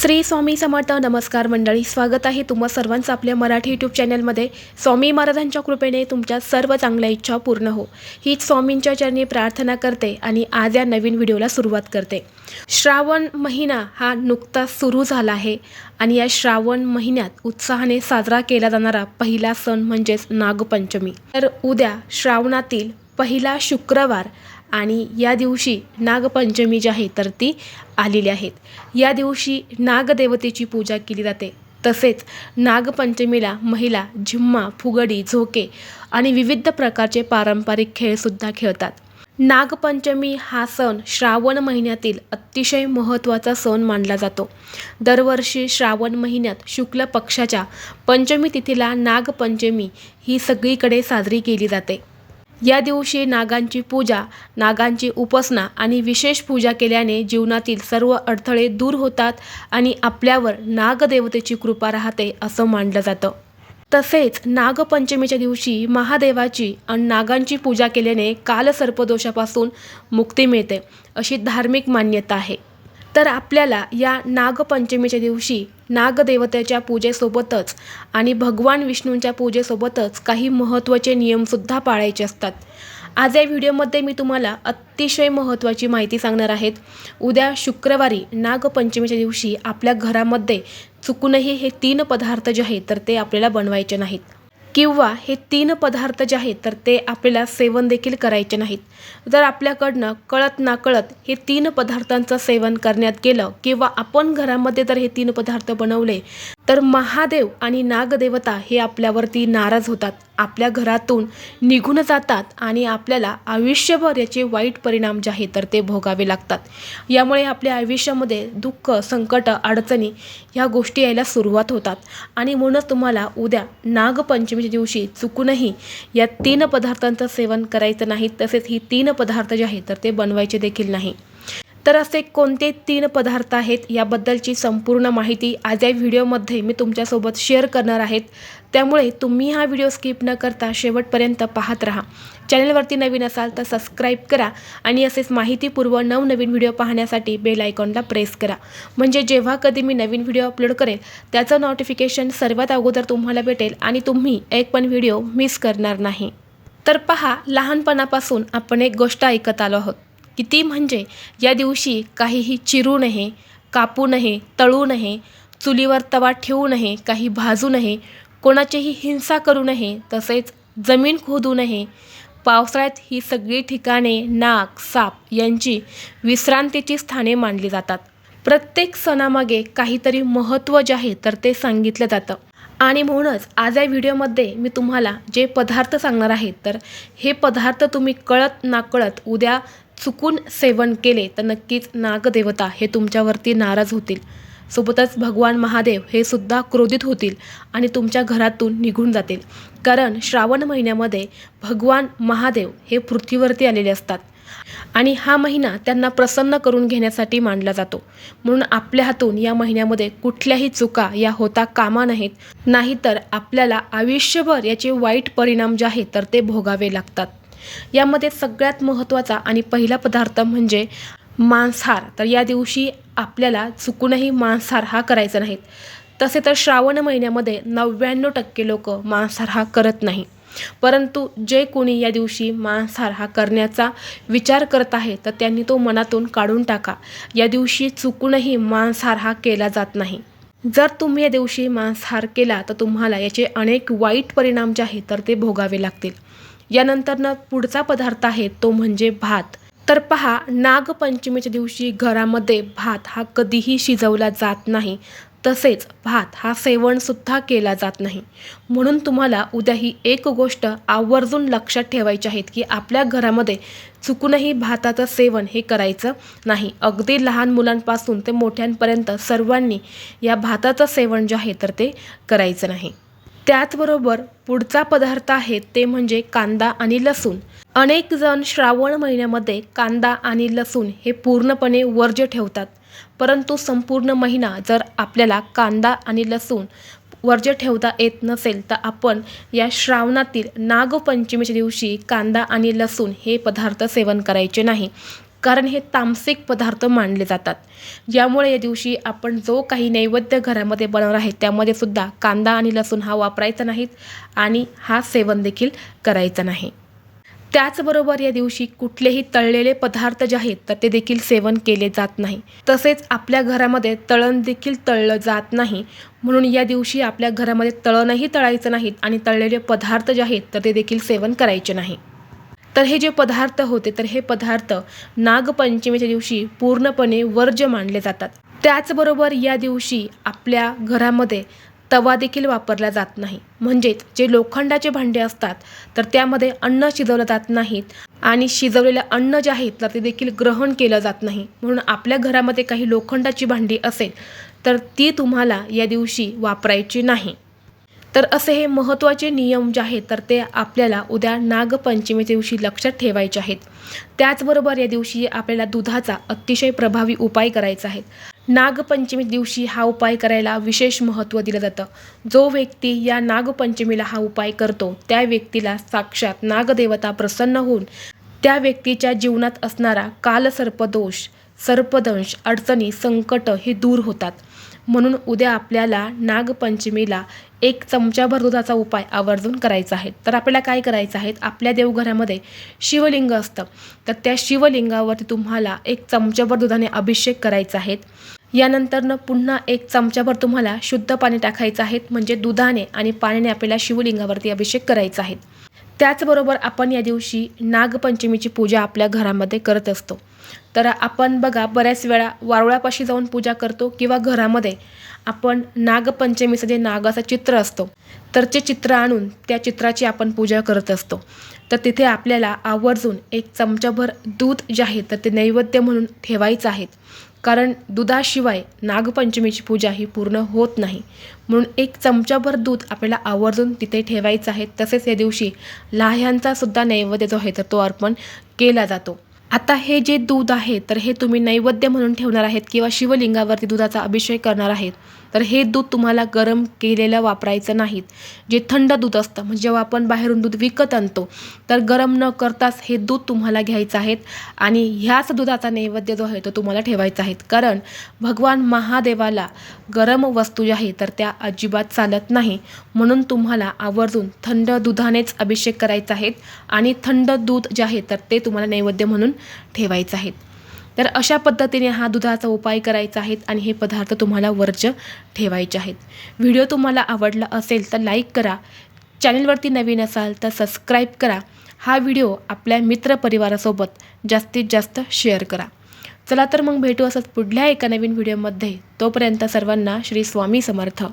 श्री स्वामी समर्थ नमस्कार मंडळी स्वागत आहे तुम्हा सर्वांचं आपल्या मराठी यूट्यूब चॅनलमध्ये स्वामी महाराजांच्या कृपेने तुमच्या सर्व चांगल्या इच्छा पूर्ण हो. हीच स्वामींच्या चरणी प्रार्थना करते आणि आज या नवीन व्हिडिओला सुरुवात करते. श्रावण महिना हा नुकताच सुरू झाला आहे आणि या श्रावण महिन्यात उत्साहाने साजरा केला जाणारा पहिला सण म्हणजेच नागपंचमी. तर उद्या श्रावणातील पहिला शुक्रवार आणि या दिवशी नागपंचमी जी आहे तर ती आलेली आहेत. या दिवशी नागदेवतेची पूजा केली जाते. तसेच नागपंचमीला महिला झिम्मा फुगडी झोके आणि विविध प्रकारचे पारंपरिक खेळसुद्धा खेळतात. नागपंचमी हा सण श्रावण महिन्यातील अतिशय महत्त्वाचा सण मानला जातो. दरवर्षी श्रावण महिन्यात शुक्ल पक्षाच्या पंचमी तिथीला नागपंचमी ही सगळीकडे साजरी केली जाते. या दिवशी नागांची पूजा नागांची उपासना आणि विशेष पूजा केल्याने जीवनातील सर्व अडथळे दूर होतात आणि आपल्यावर नागदेवतेची कृपा राहते असं मानलं जातं. तसेच नागपंचमीच्या दिवशी महादेवाची आणि नागांची पूजा केल्याने कालसर्पदोषापासून मुक्ती मिळते अशी धार्मिक मान्यता आहे. तर आपल्याला या नागपंचमीच्या दिवशी नागदेवतेच्या पूजेसोबतच आणि भगवान विष्णूंच्या पूजेसोबतच काही महत्त्वाचे नियमसुद्धा पाळायचे असतात. आज या व्हिडिओमध्ये मी तुम्हाला अतिशय महत्त्वाची माहिती सांगणार आहेत उद्या शुक्रवारी नागपंचमीच्या दिवशी आपल्या घरामध्ये चुकूनही हे तीन पदार्थ जे आहेत तर ते आपल्याला बनवायचे नाहीत. किंवा हे तीन पदार्थ जे आहेत तर ते आपल्याला सेवन देखील करायचे नाहीत. जर आपल्याकडनं कळत नाकळत हे तीन पदार्थांचं सेवन करण्यात गेलं किंवा आपण घरामध्ये जर हे तीन पदार्थ बनवले तर महादेव आणि नागदेवता हे आपल्यावरती नाराज होतात. आपल्या घरातून निघून जातात आणि आपल्याला आयुष्यभर याचे वाईट परिणाम जे आहेत तर ते भोगावे लागतात. यामुळे आपल्या आयुष्यामध्ये दुःख संकट अडचणी ह्या गोष्टी यायला सुरुवात होतात. आणि म्हणूनच तुम्हाला उद्या नागपंचमीच्या दिवशी चुकूनही या तीन पदार्थांचं सेवन करायचं नाही. तसेच ही तीन पदार्थ जे आहेत तर ते बनवायचे देखील नाही. तर असे कोणते तीन पदार्थ आहेत याबद्दलची संपूर्ण माहिती आज या व्हिडिओमध्ये मी तुमच्यासोबत शेअर करणार आहेत. त्यामुळे तुम्ही हा व्हिडिओ स्किप न करता शेवटपर्यंत पाहत राहा. चॅनलवरती नवीन असाल तर सबस्क्राईब करा आणि असेच माहितीपूर्व नवनवीन व्हिडिओ पाहण्यासाठी बेल आयकॉनला प्रेस करा. म्हणजे जेव्हा कधी मी नवीन व्हिडिओ अपलोड करेल त्याचं नोटिफिकेशन सर्वात अगोदर तुम्हाला भेटेल आणि तुम्ही एक पण व्हिडिओ मिस करणार नाही. तर पहा लहानपणापासून आपण एक गोष्ट ऐकत आलो आहोत. किती म्हणजे या दिवशी काहीही चिरू नये कापू नये तळू नये चुलीवर तवा ठेवू नये काही भाजू नये कोणाचीही हिंसा करू नये तसेच जमीन खोदू नये. पावसाळ्यात ही सगळी ठिकाणे नाग साप यांची विश्रांतीची स्थाने मानली जातात. प्रत्येक सणामागे काहीतरी महत्त्व जे आहे तर ते सांगितलं जातं. आणि म्हणूनच आज या व्हिडिओमध्ये मी तुम्हाला जे पदार्थ सांगणार आहे तर हे पदार्थ तुम्ही कळत नाकळत उद्या चुकून सेवन केले तर नक्कीच नागदेवता हे तुमच्यावरती नाराज होतील. सोबतच भगवान महादेव हे सुद्धा क्रोधित होतील आणि तुमच्या घरातून निघून जातील. कारण श्रावण महिन्यामध्ये भगवान महादेव हे पृथ्वीवरती आलेले असतात आणि हा महिना त्यांना प्रसन्न करून घेण्यासाठी मानला जातो. म्हणून आपल्या हातून या महिन्यामध्ये कुठल्याही चुका या होता कामा नाहीत नाहीतर आपल्याला आयुष्यभर याचे वाईट परिणाम जे आहेत तर ते भोगावे लागतात. यामध्ये सगळ्यात महत्त्वाचा आणि पहिला पदार्थ म्हणजे मांसाहार. तर या दिवशी आपल्याला चुकूनही मांसाहार हा करायचा नाहीत. तसे तर श्रावण महिन्यामध्ये नव्याण्णव टक्के लोक मांसाहार हा करत नाही. परंतु जे कोणी या दिवशी मांसाहार हा करण्याचा विचार करत आहे तर त्यांनी तो मनातून काढून टाका. या दिवशी चुकूनही मांसाहार हा केला जात नाही. जर तुम्ही या दिवशी मांसाहार केला तर तुम्हाला याचे अनेक वाईट परिणाम जे आहेत तर ते भोगावे लागतील. यानंतरनं पुढचा पदार्थ आहे तो म्हणजे भात. तर पहा नागपंचमीच्या दिवशी घरामध्ये भात हा कधीही शिजवला जात नाही. तसेच भात हा सेवनसुद्धा केला जात नाही. म्हणून तुम्हाला उद्या ही एक गोष्ट आवर्जून लक्षात ठेवायची आहेत की आपल्या घरामध्ये चुकूनही भाताचं सेवन हे करायचं नाही. अगदी लहान मुलांपासून ते मोठ्यांपर्यंत सर्वांनी या भाताचं सेवन जे आहे तर ते करायचं नाही. त्याचबरोबर पुढचा पदार्थ आहे ते म्हणजे कांदा आणि लसूण. अनेक जण श्रावण महिन्यामध्ये कांदा आणि लसूण हे पूर्णपणे वर्ज्य ठेवतात. परंतु संपूर्ण महिना जर आपल्याला कांदा आणि लसूण वर्ज्य ठेवता येत नसेल तर आपण या श्रावणातील नागपंचमीच्या दिवशी कांदा आणि लसूण हे पदार्थ सेवन करायचे नाही. कारण हे तामसिक पदार्थ मानले जातात. यामुळे या दिवशी आपण जो काही नैवेद्य घरामध्ये बनवणार आहे त्यामध्ये सुद्धा कांदा आणि लसूण हा वापरायचा नाहीत आणि हा सेवन देखील करायचा नाही. त्याचबरोबर या दिवशी कुठलेही तळलेले पदार्थ जे आहेत तर ते देखील सेवन केले जात नाही. तसेच आपल्या घरामध्ये तळण देखील तळलं जात नाही. म्हणून या दिवशी आपल्या घरामध्ये तळणही तळायचं नाहीत आणि तळलेले पदार्थ जे आहेत तर ते देखील सेवन करायचे नाही. तर हे जे पदार्थ होते तर हे पदार्थ नागपंचमीच्या दिवशी पूर्णपणे वर्ज्य मानले जातात. त्याचबरोबर या दिवशी आपल्या घरामध्ये तवा देखील वापरला जात नाही. म्हणजेच जे लोखंडाचे भांडे असतात तर त्यामध्ये अन्न शिजवलं जात नाहीत आणि शिजवलेलं अन्न जे आहे तर ते देखील ग्रहण केलं जात नाही. म्हणून आपल्या घरामध्ये काही लोखंडाची भांडी असेल तर ती तुम्हाला या दिवशी वापरायची नाही. तर असे हे महत्त्वाचे नियम जे आहेत तर ते आपल्याला उद्या नागपंचमीच्या दिवशी लक्षात ठेवायचे आहेत. त्याचबरोबर या दिवशी आपल्याला दुधाचा अतिशय प्रभावी उपाय करायचा आहे. नागपंचमी दिवशी हा उपाय करायला विशेष महत्त्व दिलं जातं. जो व्यक्ती या नागपंचमीला हा उपाय करतो त्या व्यक्तीला साक्षात नागदेवता प्रसन्न होऊन त्या व्यक्तीच्या जीवनात असणारा कालसर्पदोष सर्पदंश अडचणी संकट हे दूर होतात. म्हणून उद्या आपल्याला नागपंचमीला एक चमच्याभर दुधाचा उपाय आवर्जून करायचा आहे. तर आपल्याला काय करायचं आहे? आपल्या देवघरामध्ये शिवलिंग असतं. तर त्या शिवलिंगावरती तुम्हाला एक चमच्याभर दुधाने अभिषेक करायचा आहे. यानंतरनं पुन्हा एक चमच्याभर तुम्हाला शुद्ध पाणी टाकायचं आहे. म्हणजे दुधाने आणि पाण्याने आपल्याला शिवलिंगावरती अभिषेक करायचा आहे. त्याचबरोबर आपण या दिवशी नागपंचमीची पूजा आपल्या घरामध्ये करत असतो. तर आपण बघा बऱ्याच वेळा वारुळापाशी जाऊन पूजा करतो किंवा घरामध्ये आपण नागपंचमीचं जे नागाचं चित्र असतो तर ते चित्र आणून त्या चित्राची आपण पूजा करत असतो. तर तिथे आपल्याला आवर्जून एक चमचाभर दूध जे आहे तर ते नैवेद्य म्हणून ठेवायचं आहे. कारण दुधाशिवाय नागपंचमीची पूजा ही पूर्ण होत नाही. म्हणून एक चमचाभर दूध आपल्याला आवर्जून तिथे ठेवायचं आहे. तसेच या दिवशी लाह्यांचा सुद्धा नैवेद्य जो आहे तर तो अर्पण केला जातो. आता हे जे दूध आहे तर हे तुम्ही नैवेद्य म्हणून ठेवणार आहेत किंवा शिवलिंगावरती दुधाचा अभिषेक करणार आहेत. तर हे दूध तुम्हाला गरम केलेलं वापरायचं नाहीत. जे थंड दूध असतं म्हणजे जेव्हा आपण बाहेरून दूध विकत आणतो तर गरम न करताच हे दूध तुम्हाला घ्यायचं आहेत आणि ह्याच दुधाचा नैवेद्य जो आहे तो तुम्हाला ठेवायचा आहे कारण भगवान महादेवाला गरम वस्तू ज्या आहे तर त्या अजिबात चालत नाही. म्हणून तुम्हाला आवर्जून थंड दुधानेच अभिषेक करायचा आहे आणि थंड दूध जे आहे तर ते तुम्हाला नैवेद्य म्हणून ठेवायचं आहे तर अशा पद्धतीने हा दुधाचा उपाय करायचा आहे आणि हे पदार्थ तुम्हाला वर्ज ठेवायचे आहेत. व्हिडिओ तुम्हाला आवडला असेल तर लाईक करा. चॅनलवरती नवीन असाल तर सबस्क्राईब करा. हा व्हिडिओ आपल्या मित्रपरिवारासोबत जास्तीत जास्त शेअर करा. चला तर मग भेटू असंच पुढल्या एका नवीन व्हिडिओमध्ये. तोपर्यंत सर्वांना श्री स्वामी समर्थ.